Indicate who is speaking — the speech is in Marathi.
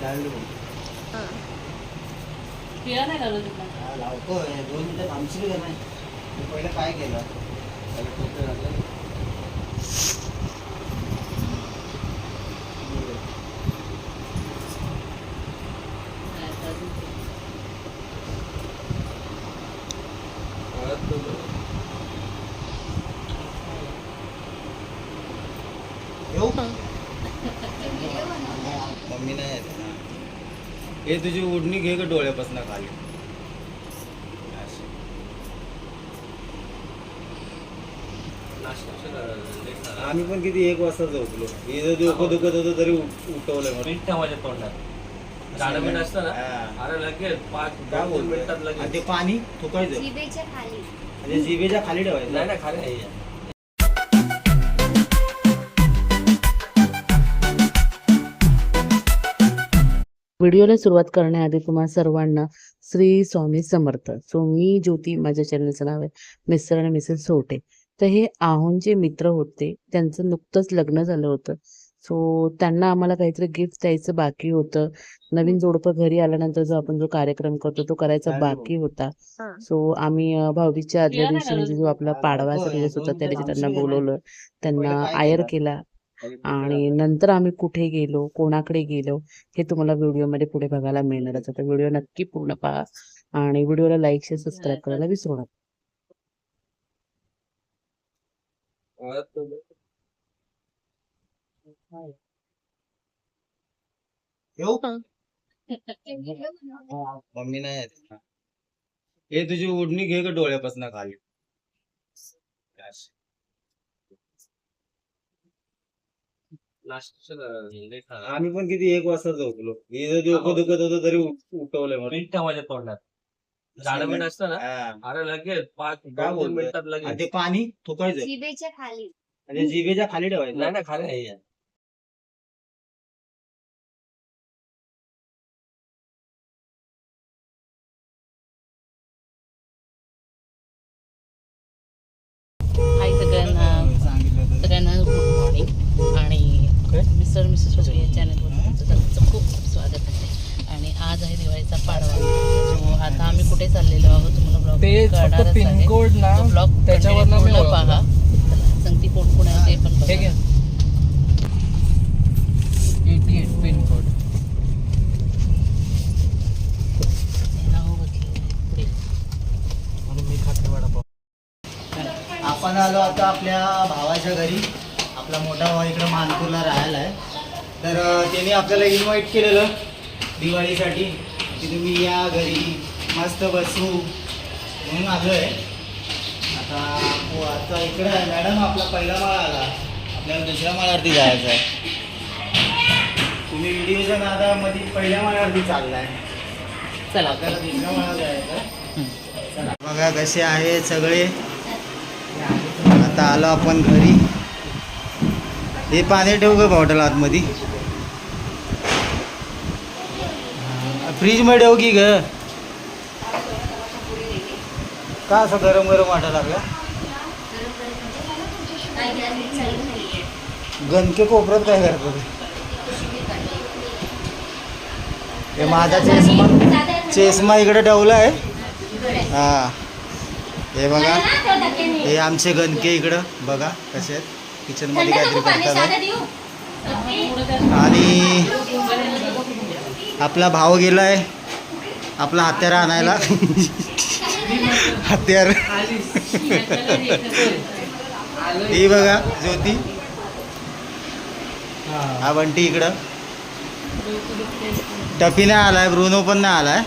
Speaker 1: चालू
Speaker 2: पिया नाही घालू तिकडं
Speaker 1: हा, लावतो हे दोन मिनिटं थांबशील का नाही तू पहिलं काय केलं पहिलं टोपलं घातलं
Speaker 2: नाही, आता अजून ते.
Speaker 1: येऊ मम्मी नाही येत ना हे तुझी उडणी घे का डोळ्यापासून खाली. आम्ही पण किती एक वाजता झोपलो. इथं डोकं दुखत होतं तरी उठ- उठवलंय मला
Speaker 3: मीठ माझ्या तोंडात. झाडं मीठ असतं ना?
Speaker 1: हा.
Speaker 3: अरे लगेच पाच
Speaker 1: काय
Speaker 3: दोन तीन मिनिटात
Speaker 1: बोलतोय? आणि
Speaker 3: लगेच
Speaker 1: ते पाणी थुकायचं
Speaker 4: जिभेच्या खाली.
Speaker 1: म्हणजे जिभेच्या खाली ठेवायचं?
Speaker 3: नाही ना खाली नाही
Speaker 2: व्हिडिओला सुरुवात करण्याआधी तुम्हा सर्वांना श्री स्वामी समर्थ. सो मी ज्योती माझ्या चॅनलचं नाव आहे मिस्टर आणि मिसेस सोटे. तर हे आहोंचे मित्र होते त्यांचं नुकतंच लग्न झालं होतं. सो त्यांना आम्हाला काहीतरी गिफ्ट द्यायचं बाकी होतं. नवीन जोडपं घरी आल्यानंतर जो आपण जो कार्यक्रम करतो तो करायचा
Speaker 1: चालेल.
Speaker 2: बाकी होता. सो आम्ही अं, भाऊबीजच्या आदल्या दिवशी म्हणजे जो आपला दिवस होता त्या दिवशी त्यांना बोलवलं त्यांना आयर केला. आणि नंतर आम्ही कुठे गेलो कोणाकडे गेलो हे तुम्हाला व्हिडिओमध्ये पुढे बघायला मिळणारच. आहे तर व्हिडिओ नक्की पूर्ण पहा आणि व्हिडिओला लाईक शेअर सबस्क्राईब करायला विसरू नका.
Speaker 1: येऊ मम्मी नाही येत. ना. हे तुझी उडणी घे का डोळ्यापासून खाली? आम्ही पण किती एक वाजता झोपलो. इथं डोकं दुखत होतं तरी उठ- उठवलंय मला
Speaker 3: मीठ माझ्या तोंडात. झाडं मीठ असतं ना
Speaker 1: हा.
Speaker 3: अरे लगेच पाच
Speaker 1: काय
Speaker 3: दोन तीन
Speaker 1: बोलतोय?
Speaker 3: मिनिटात
Speaker 1: आणि
Speaker 3: लगेच
Speaker 1: ते पाणी थुकायचं
Speaker 4: जिभेच्या खाली.
Speaker 1: म्हणजे जिभेच्या खाली ठेवायचं.
Speaker 3: नाही ना खाली नाही
Speaker 2: हाय सगळ्यांना. सगळ्यांना गुड मॉर्निंग आणि मिस्टर मिसेस या चॅनलवर खूप खूप स्वागत आहे. आणि आज आहे दिवाळीचा पाडवा. सो आता आम्ही कुठे चाललेलो आहोत तुम्हाला ब्लॉग
Speaker 5: ते फक्त पिनकोड ना
Speaker 2: ब्लॉग
Speaker 5: त्याच्यावरनं मी ओळखलं.
Speaker 2: पहा. सांगती कोण कोण आहे ते पण बघा.
Speaker 5: Eighty eight pincode.
Speaker 1: आपण आलो आता आपल्या भावाच्या घरी. आपला मोठा भाऊ इकडे मानपूरला राहायला आहे तर त्याने आपल्याला इन्व्हाइट केलेलं दिवाळीसाठी. की तुम्ही या घरी मस्त बसू म्हणून आलो आहे आता हो, आता इकडे आहे. मॅडम आपला पहिला माळा आला. आपल्याला दुसऱ्या माळ्यावरती जायचं आहे. तुम्ही व्हिडिओच्या नादामध्ये पहिल्या माळ्यावरती चाललाय.
Speaker 2: चला.
Speaker 1: आपल्याला दुसऱ्या माळ्यावर जायचं आहे. चला. बघा कसे आहेत सगळे. आता आलो आपण घरी. हे पाणी ठेवू का बॉटल आतमध्ये? फ्रीजमध्ये ठेवू की ग? का असं गरम गरम वाटायला लागलं? गणके कोपऱ्यात काय करतो हे माझा चेस्मा चेस्मा इकडे ठेवला आहे. हा. हे बघा. हे आमचे गणके इकडं. बघा कसे आहेत. किचनमध्ये काहीतरी करतात. आणि आपला भाव गेलाय. आपला हत्यार आणायला. हत्यार. ही बघा ज्योती. हा बंटी इकडं. टपी नाही आलाय ब्रुनो पण नाही आलाय.